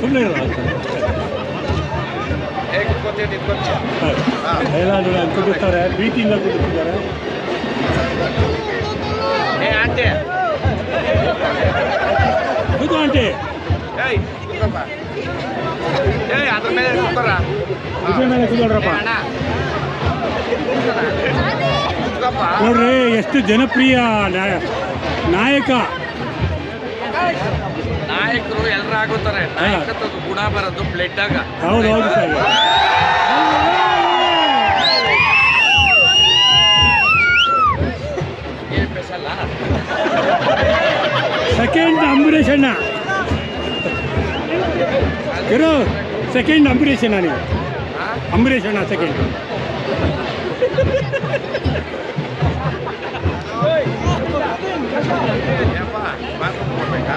ಸುಮ್ಮನೆ ಎಲ್ಲ ನೋಡಿ ಅಲ್ಲಿ ಕುದಿಸ್ತಾರೆ ಪ್ರೀತಿಯಿಂದ ಕುದಿಸ್ತಿದ್ದಾರೆ ಕೂತು ಅದ್ರ ಮೇಲೆ ಕೂತಾರ ನೋಡ್ರಿ ಎಷ್ಟು ಜನಪ್ರಿಯ ನಾಯಕ. ನಾಯಕರು ಎಲ್ಲರೂ ಆಗುತ್ತಾರೆ ನಾಯಕತ್ವದ ಗುಣ ಬರೋದು ಬ್ಲಡ್ ಆಗ. ಹೌದು ಹೌದು ಸರ್. ಸೆಕೆಂಡ್ ಅಂಬರೀಷ್ ಅಣ್ಣ. ಇರೋ ಸೆಕೆಂಡ್ ಅಂಬರೀಷ್ ಅಣ್ಣ ನೀವು ಅಂಬರೀಷ್ ಅಣ್ಣ ಸೆಕೆಂಡ್ ಕೊಡ್ಬೇಕಾ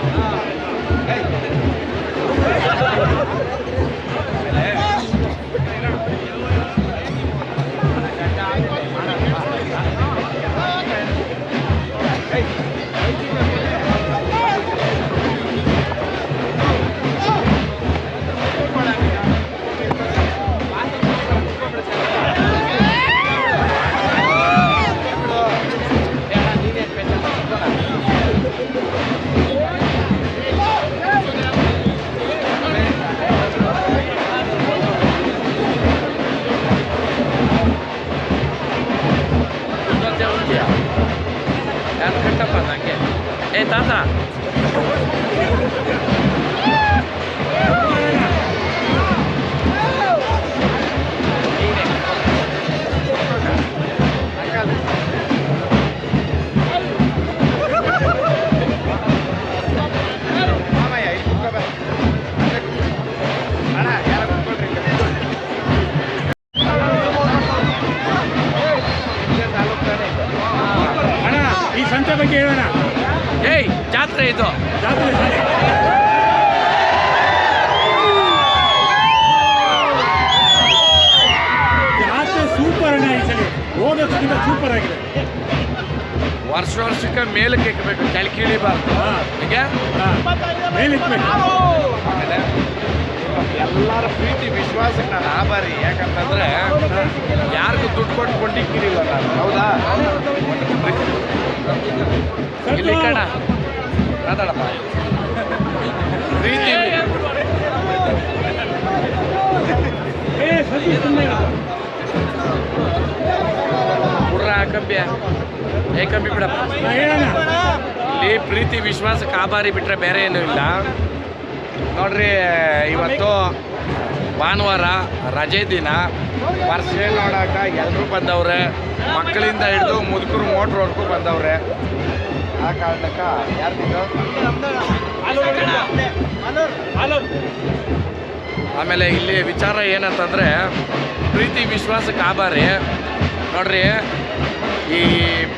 Hey. ಯಾರು ಕಟ್ಟಪ್ಪ ನಂಗೆ ಏ ತಾತ ಅಣ್ಣ ಜಾತ್ರೆ ಇದು. ಸೂಪರ್ ಸೂಪರ್ ಆಗಿದೆ. ವರ್ಷ ವರ್ಷಕ್ಕೆ ಮೇಲಕ್ಕೆ ಇಕ್ಕಬೇಕು ಕೆಳಗೆ ಇಳಿಬಾರ್ದು ಎಲ್ಲರ ಪ್ರೀತಿ ವಿಶ್ವಾಸಕ್ಕೆ ನಾನು ಆಭಾರಿ. ಯಾಕಂತಂದ್ರೆ ಯಾರಿಗೂ ದುಡ್ಡು ಕೊಟ್ಟು ಕೊಂಡಿಕ್ಕಿರಿಲ್ಲ ನಾನು. ಹೌದಾ? ಇಲ್ಲಿ ಕಣ. ಮಾತಾಡಪ್ಪ ಪ್ರೀತಿ ಕಬ್ಬಿ ಏ ಕಬ್ಬಿ ಬಿಡಪ್ಪ. ಇಲ್ಲಿ ಪ್ರೀತಿ ವಿಶ್ವಾಸ ಕಾಬಾರಿ ಬಿಟ್ರೆ ಬೇರೆ ಏನೂ ಇಲ್ಲ. ನೋಡ್ರಿ ಇವತ್ತು ಭಾನುವಾರ ರಜೆ ದಿನ. ವರ್ಷ ನೋಡಾಕ ಎಲ್ಲರೂ ಬಂದವ್ರೆ. ಮಕ್ಕಳಿಂದ ಹಿಡಿದು ಮುದುಕರು ಮೋಟ್ರ್ವರೆಗೂ ಬಂದವ್ರೆ. ಆ ಕಾರಣಕ್ಕ ಯಾರು ಆಮೇಲೆ ಇಲ್ಲಿ ವಿಚಾರ ಏನಂತಂದರೆ, ಪ್ರೀತಿ ವಿಶ್ವಾಸಕ್ಕೆ ಆಭಾರಿ. ನೋಡ್ರಿ, ಈ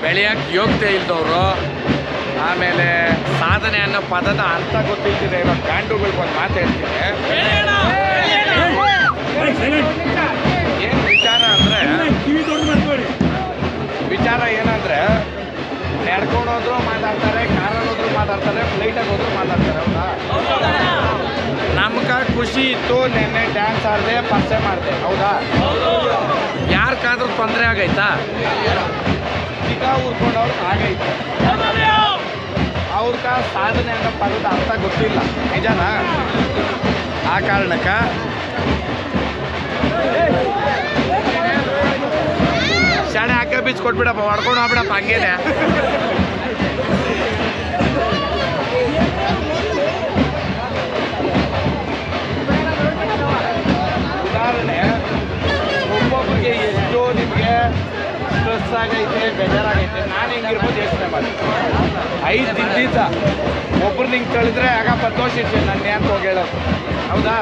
ಬೆಳೆಯಕ್ಕೆ ಯೋಗ್ಯತೆ ಇಲ್ದವರು, ಆಮೇಲೆ ಸಾಧನೆ ಅನ್ನೋ ಪದದ ಅರ್ಥ ಗೊತ್ತಿಲ್ದಿದೆ ಇರೋ ಗಾಂಡುಗಳಿಗೆ ಬಂದು ಮಾತು ಹೇಳ್ತೀನಿ. ಏನು ವಿಚಾರ ಅಂದರೆ, ವಿಚಾರ ಏನಂದ್ರೆ ನಡ್ಕೊಂಡು ಹೋದ್ರು ಮಾತಾಡ್ತಾರೆ, ಕಾರಲ್ಲಿ ಹೋದ್ರು ಮಾತಾಡ್ತಾರೆ ಫ್ಲೈಟಾಗಿ ಹೋದ್ರು ಮಾತಾಡ್ತಾರೆ, ಹೌದಾ? ನಮ್ಗೆ ಖುಷಿ ಇತ್ತು, ನೆನ್ನೆ ಡ್ಯಾನ್ಸ್ ಆಡಿದೆ, ಪರ್ಸೆ ಮಾಡಿದೆ, ಹೌದಾ? ಯಾರ್ಗಾದ್ರೂ ತೊಂದರೆ ಆಗೈತಾ? ಈಗ ಉರ್ಕೊಂಡವ್ರು ಆಗೈತೆ ಅವ್ರಕ ಸಾಧನೆ ಅಂತ ಪದದ ಅರ್ಥ ಗೊತ್ತಿಲ್ಲ, ನಿಜನಾ? ಆ ಕಾರಣಕ್ಕೆ? ಬೀಚ್ ಕೊಟ್ಬಿಡಪ್ಪ ಹೊಡ್ಕೊಂಡು ಹೋಗ್ಬಿಡಪ್ಪ ಹಂಗೇನೆ. ಉದಾಹರಣೆ ಒಬ್ಬೊಬ್ಬರಿಗೆ ಎಷ್ಟೋ ನಿಮಗೆ ಸ್ಟ್ರೆಸ್ ಆಗೈತೆ ಬೇಜಾರಾಗೈತೆ ನಾನು ಹೆಂಗಿರ್ಬೋದು ಯೋಚನೆ ಮಾಡಿ. ಐದು ದಿನ ಒಬ್ರು ನಿಂಗೆ ಕಳಿದ್ರೆ ಆಗ ಇತ್ತು ನನ್ನ ಯಾಕೆ ಹೋಗಿ ಹೇಳೋದು. ಹೌದಾ?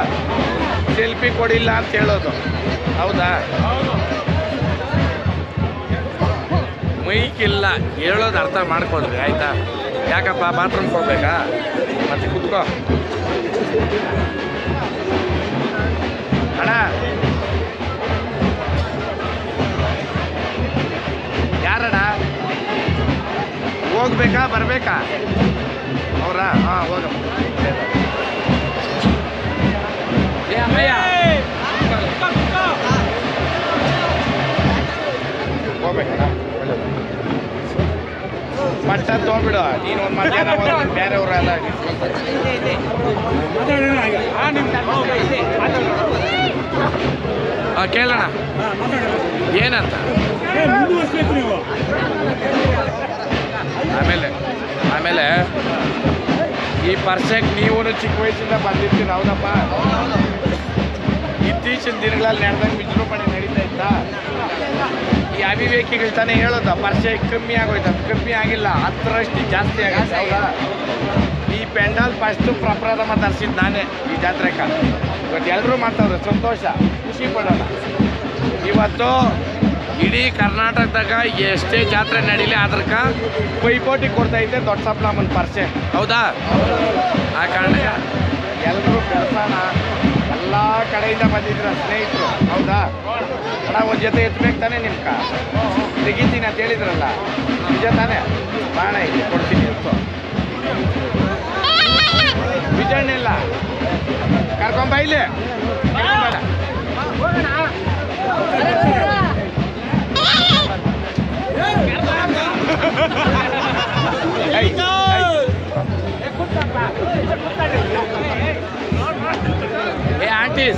ಸೆಲ್ಫಿ ಕೊಡಿಲ್ಲ ಅಂತ ಹೇಳೋದು. ಹೌದಾ. ಮೈಕಿಲ್ಲ ಹೇಳೋದು ಅರ್ಥ ಮಾಡ್ಕೊಂಡ್ರಿ, ಆಯ್ತಾ? ಯಾಕಪ್ಪ ಬಾತ್ರೂಮ್ ಹೋಗ್ಬೇಕಾ? ಮತ್ತೆ ಕುತ್ಕೋ. ಅಣ್ಣ! ಯಾರಣ್ಣ? ಹೋಗ್ಬೇಕಾ, ಬರಬೇಕಾ? ಅವರಾ? ಹಾಂ, ಹೋಗಮ್ಮ. ಹೋಗ್ಬೇಕಣ್ಣ. ಮಟ್ಟ ತೊಗೊಂಡ್ಬಿಡು. ನೀನು ಒಂದು ಮಧ್ಯಾಹ್ನ ಬೇರೆಯವರೆಲ್ಲ ಹಾಂ ಕೇಳೋಣ. ಏನಂತ? ಆಮೇಲೆ ಆಮೇಲೆ ಈ ಪರ್ಸೆಂಟ್ ನೀವು ಚಿಕ್ಕ ವಯಸ್ಸಿಂದ ಬಂದಿರ್ತೀನಿ ಹೌದಪ್ಪ? ಇತ್ತೀಚಿನ ದಿನಗಳಲ್ಲಿ ನಡೆದಂಗೆ ವಿಜೃಂಭಣೆ ಅವಿವೇಕಿಗಳು ತಾನೇ ಹೇಳೋದು ಪರಿಚಯ ಕಮ್ಮಿ ಆಗೋಯ್ತು ಅದು ಕಮ್ಮಿ ಆಗಿಲ್ಲ ಹತ್ತರಷ್ಟು ಜಾಸ್ತಿ ಆಗುತ್ತೆ. ಈ ಪೆಂಡಾಲ್ ಫಸ್ಟು ಪ್ರಪ್ರಥಮ ತರಿಸಿದ್ದು ನಾನೇ ಈ ಜಾತ್ರೆ ಕಾಲ ಇವತ್ತು ಎಲ್ಲರೂ ಮಾಡ್ತಾವ್ರೆ ಸಂತೋಷ ಖುಷಿ ಪಡೋಣ. ಇವತ್ತು ಇಡೀ ಕರ್ನಾಟಕದಾಗ ಎಷ್ಟೇ ಜಾತ್ರೆ ನಡೀಲಿ ಅದ್ರಕ ಪೈಪೋಟಿ ಕೊಡ್ತೈತೆ ದೊಡ್ಡ ಸಪ್ಲಮ್ಮನ ಪರಿಚಯ. ಹೌದಾ? ಆ ಕಾರಣ ಎಲ್ಲರೂ ಬೆಳ್ಸೋಣ. ಎಲ್ಲ ಕಡೆಯಿಂದ ಬಂದಿದ್ರ ಸ್ನೇಹಿತರು ಹೌದಾ? ಅಣ್ಣ ಒಂದು ಜೊತೆ ಎತ್ಬೇಕು ತಾನೇ ಕಾ? ತೆಗಿತೀನಿ ಅಂತ ಹೇಳಿದ್ರಲ್ಲ ನಿಜ ತಾನೇ? ಬಾಣ ಇಲ್ಲಿ ಕೊಡ್ತೀನಿ. ಎತ್ತು ವಿಜಯಣ್ಣ ಇಲ್ಲ. ಕರ್ಕೊಂಬ ಇಲ್ಲಿ. Ortiz.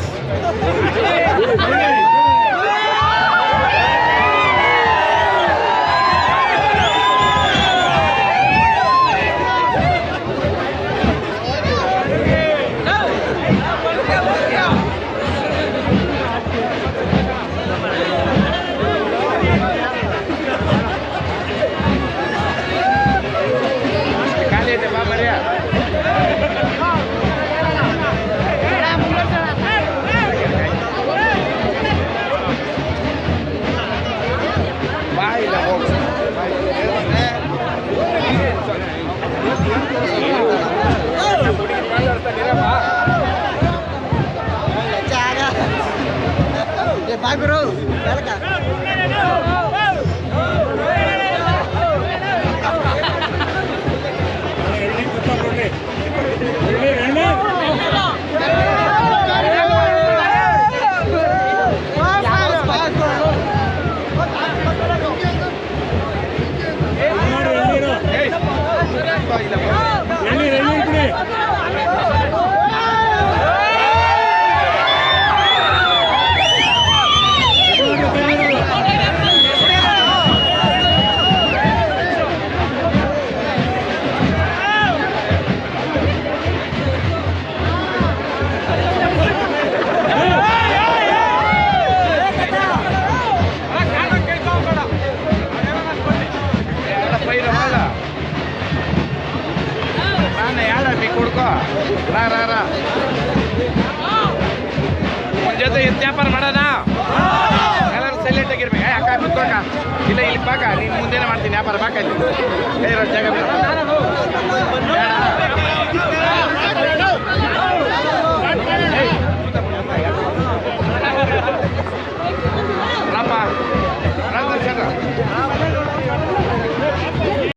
Bye, bro. Welcome. వ్యాపారం బాగా